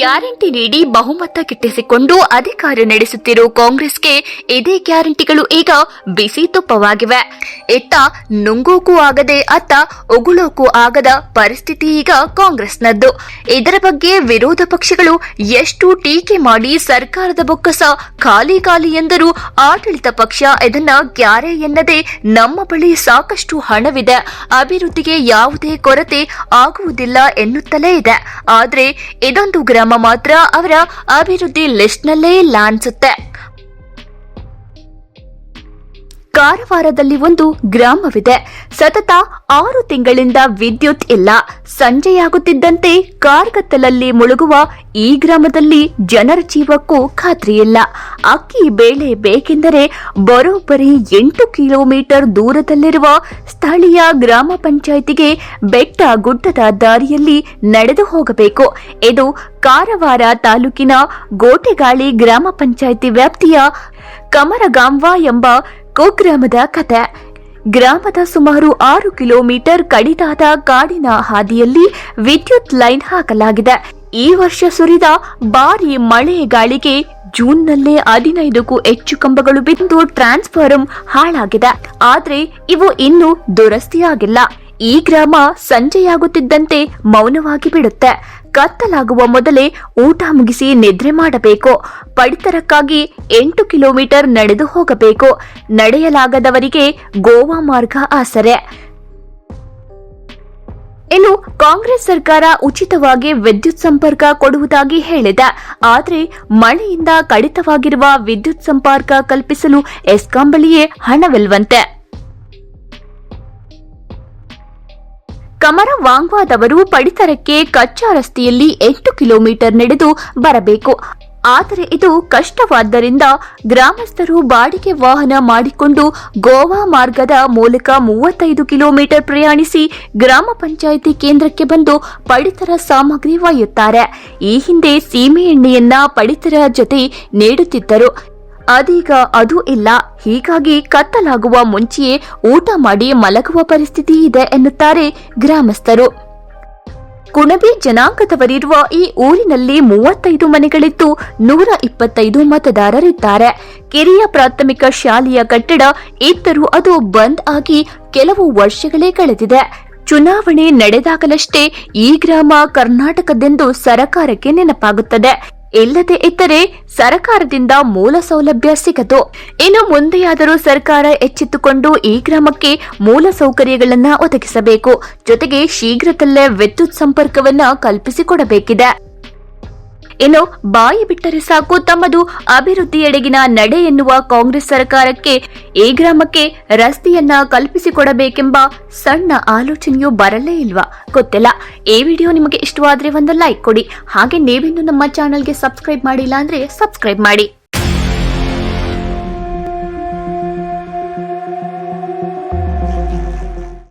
Guarantee ನೀಡಿ ಬಹುಮತ ಕಿಟ್ಟಿಸಿಕೊಂಡು ಅಧಿಕಾರ ನಡೆಸುತ್ತಿರುವ ಕಾಂಗ್ರೆಸ್ಗೆ ಇದೇ ಗ್ಯಾರಂಟಿಗಳು ಈಗ ಬಿಸಿ ತುಪ್ಪವಾಗಿವೆ. ಇತ್ತ ನುಂಗೋಕೂ ಆಗದೆ ಅತ್ತ ಉಗುಳೋಕೂ ಆಗದ ಪರಿಸ್ಥಿತಿ ಈಗ ಕಾಂಗ್ರೆಸ್ನದ್ದು. ಇದರ ಬಗ್ಗೆ ವಿರೋಧ ಪಕ್ಷಗಳು ಎಷ್ಟು ಟೀಕೆ ಮಾಡಿ ಸರ್ಕಾರದ ಬೊಕ್ಕಸ ಖಾಲಿ ಖಾಲಿ ಎಂದರೂ ಆಡಳಿತ ಪಕ್ಷ ಇದನ್ನ ಗ್ಯಾರೆ ಎನ್ನದೆ ನಮ್ಮ ಬಳಿ ಸಾಕಷ್ಟು ಹಣವಿದೆ. ಅಭಿವೃದ್ಧಿಗೆ ಯಾವುದೇ ಕೊರತೆ ಆಗುವುದಿಲ್ಲ ಎನ್ನುತ್ತಲೇ ಇದೆ. ಆದರೆ ಇದೊಂದು ಗ್ರಾಮ ಮಾತ್ರ ಅವರ ಅಭಿವೃದ್ಧಿ ಲಿಸ್ಟ್ನಲ್ಲೇ ಇಲ್ಲ ಅನ್ಸುತ್ತೆ. ಕಾರವಾರದಲ್ಲಿ ಒಂದು ಗ್ರಾಮವಿದೆ. ಸತತ ಆರು ತಿಂಗಳಿಂದ ವಿದ್ಯುತ್ ಇಲ್ಲ. ಸಂಜೆಯಾಗುತ್ತಿದ್ದಂತೆ ಕಾರ್ಗತ್ತಲಲ್ಲಿ ಮುಳುಗುವ ಈ ಗ್ರಾಮದಲ್ಲಿ ಜನರ ಜೀವಕ್ಕೂ ಖಾತ್ರಿಯಿಲ್ಲ ಅಕ್ಕಿ ಬೇಳೆ ಬೇಕೆಂದರೆ ಬರೋಬ್ಬರಿ ಎಂಟು ಕಿಲೋಮೀಟರ್ ದೂರದಲ್ಲಿರುವ ಸ್ಥಳೀಯ ಗ್ರಾಮ ಪಂಚಾಯಿತಿಗೆ ಬೆಟ್ಟ ಗುಡ್ಡದ ದಾರಿಯಲ್ಲಿ ನಡೆದು ಹೋಗಬೇಕು. ಇದು ಕಾರವಾರ ತಾಲೂಕಿನ ಗೋಟೆಗಾಳಿ ಗ್ರಾಮ ಪಂಚಾಯಿತಿ ವ್ಯಾಪ್ತಿಯ ಕಮರಗಾಂವ ಎಂಬ ಕುಗ್ರಾಮದ ಕತೆ. ಗ್ರಾಮದ ಸುಮಾರು ಆರು ಕಿಲೋಮೀಟರ್ ಕಡಿದಾದ ಕಾಡಿನ ಹಾದಿಯಲ್ಲಿ ವಿದ್ಯುತ್ ಲೈನ್ ಹಾಕಲಾಗಿದೆ. ಈ ವರ್ಷ ಸುರಿದ ಭಾರಿ ಮಳೆ ಗಾಳಿಗೆ ಜೂನ್ನಲ್ಲೇ ಹದಿನೈದಕ್ಕೂ ಹೆಚ್ಚು ಕಂಬಗಳು ಬಿದ್ದು ಟ್ರಾನ್ಸ್ಫಾರಂ ಹಾಳಾಗಿದೆ. ಆದ್ರೆ ಇವು ಇನ್ನೂ ದುರಸ್ತಿಯಾಗಿಲ್ಲ. ಈ ಗ್ರಾಮ ಸಂಜೆಯಾಗುತ್ತಿದ್ದಂತೆ ಮೌನವಾಗಿ ಬಿಡುತ್ತೆ. ಕತ್ತಲಾಗುವ ಮೊದಲೇ ಊಟ ಮುಗಿಸಿ ನಿದ್ರೆ ಮಾಡಬೇಕು. ಪಡಿತರಕ್ಕಾಗಿ ಎಂಟು ಕಿಲೋಮೀಟರ್ ನಡೆದು ಹೋಗಬೇಕು. ನಡೆಯಲಾಗದವರಿಗೆ ಗೋವಾ ಮಾರ್ಗ ಆಸರೆ. ಇನ್ನು ಕಾಂಗ್ರೆಸ್ ಸರ್ಕಾರ ಉಚಿತವಾಗಿ ವಿದ್ಯುತ್ ಸಂಪರ್ಕ ಕೊಡುವುದಾಗಿ ಹೇಳಿದೆ. ಆದರೆ ಮಳೆಯಿಂದ ಕಡಿತವಾಗಿರುವ ವಿದ್ಯುತ್ ಸಂಪರ್ಕ ಕಲ್ಪಿಸಲು ಎಸ್ಕಾಂ ಬಳಿಯೇ ಹಣವಿಲ್ವಂತೆ. ಕಮರ ವಾಂಗ್ವಾದವರು ಪಡಿತರಕ್ಕೆ ಕಚ್ಚಾ ರಸ್ತೆಯಲ್ಲಿ ಎಂಟು ಕಿಲೋಮೀಟರ್ ನಡೆದು ಬರಬೇಕು. ಆದರೆ ಇದು ಕಷ್ಟವಾದ್ದರಿಂದ ಗ್ರಾಮಸ್ಥರು ಬಾಡಿಗೆ ವಾಹನ ಮಾಡಿಕೊಂಡು ಗೋವಾ ಮಾರ್ಗದ ಮೂಲಕ ಮೂವತ್ತೈದು ಕಿಲೋಮೀಟರ್ ಪ್ರಯಾಣಿಸಿ ಗ್ರಾಮ ಪಂಚಾಯಿತಿ ಕೇಂದ್ರಕ್ಕೆ ಬಂದು ಪಡಿತರ ಸಾಮಗ್ರಿ ಒಯ್ಯುತ್ತಾರೆ. ಈ ಹಿಂದೆ ಸೀಮೆಎಣ್ಣೆಯನ್ನ ಪಡಿತರ ಜೊತೆ ನೀಡುತ್ತಿದ್ದರು. ಅದೀಗ ಅದು ಇಲ್ಲ. ಹೀಗಾಗಿ ಕತ್ತಲಾಗುವ ಮುಂಚೆಯೇ ಊಟ ಮಾಡಿ ಮಲಗುವ ಪರಿಸ್ಥಿತಿ ಇದೆ ಎನ್ನುತ್ತಾರೆ ಗ್ರಾಮಸ್ಥರು. ಕುಣಬಿ ಜನಾಂಗದವರಿರುವ ಈ ಊರಿನಲ್ಲಿ ಮೂವತ್ತೈದು ಮನೆಗಳಿದ್ದು ನೂರ ಇಪ್ಪತ್ತೈದು ಮತದಾರರಿದ್ದಾರೆ. ಕಿರಿಯ ಪ್ರಾಥಮಿಕ ಶಾಲೆಯ ಕಟ್ಟಡ ಇದ್ದರೂ ಅದು ಬಂದ್ ಆಗಿ ಕೆಲವು ವರ್ಷಗಳೇ ಕಳೆದಿದೆ. ಚುನಾವಣೆ ನಡೆದಾಗಲಷ್ಟೇ ಈ ಗ್ರಾಮ ಕರ್ನಾಟಕದೆಂದು ಸರಕಾರಕ್ಕೆ ನೆನಪಾಗುತ್ತದೆ. ಇಲ್ಲದೆ ಇದ್ದರೆ ಸರ್ಕಾರದಿಂದ ಮೂಲ ಸೌಲಭ್ಯ ಸಿಗದು. ಇನ್ನು ಮುಂದೆಯಾದರೂ ಸರ್ಕಾರ ಎಚ್ಚೆತ್ತುಕೊಂಡು ಈ ಗ್ರಾಮಕ್ಕೆ ಮೂಲ ಸೌಕರ್ಯಗಳನ್ನ ಒದಗಿಸಬೇಕು. ಜೊತೆಗೆ ಶೀಘ್ರದಲ್ಲೇ ವಿದ್ಯುತ್ ಸಂಪರ್ಕವನ್ನ ಕಲ್ಪಿಸಿಕೊಡಬೇಕಿದೆ. ಇನ್ನು ಬಾಯಿ ಬಿಟ್ಟರೆ ಸಾಕು ತಮ್ಮದು ಅಭಿವೃದ್ಧಿಯೆಡೆಗಿನ ನಡೆ ಎನ್ನುವ ಕಾಂಗ್ರೆಸ್ ಸರ್ಕಾರಕ್ಕೆ ಈ ಗ್ರಾಮಕ್ಕೆ ರಸ್ತೆಯನ್ನ ಕಲ್ಪಿಸಿಕೊಡಬೇಕೆಂಬ ಸಣ್ಣ ಆಲೋಚನೆಯೂ ಬರಲೇ ಇಲ್ವಾ? ಗೊತ್ತಿಲ್ಲ. ಈ ವಿಡಿಯೋ ನಿಮಗೆ ಇಷ್ಟವಾದ್ರೆ ಒಂದು ಲೈಕ್ ಕೊಡಿ. ಹಾಗೆ ನೀವಿನ್ನು ನಮ್ಮ ಚಾನೆಲ್ಗೆ ಸಬ್ಸ್ಕ್ರೈಬ್ ಮಾಡಿಲ್ಲ ಅಂದ್ರೆ ಸಬ್ಸ್ಕ್ರೈಬ್ ಮಾಡಿ.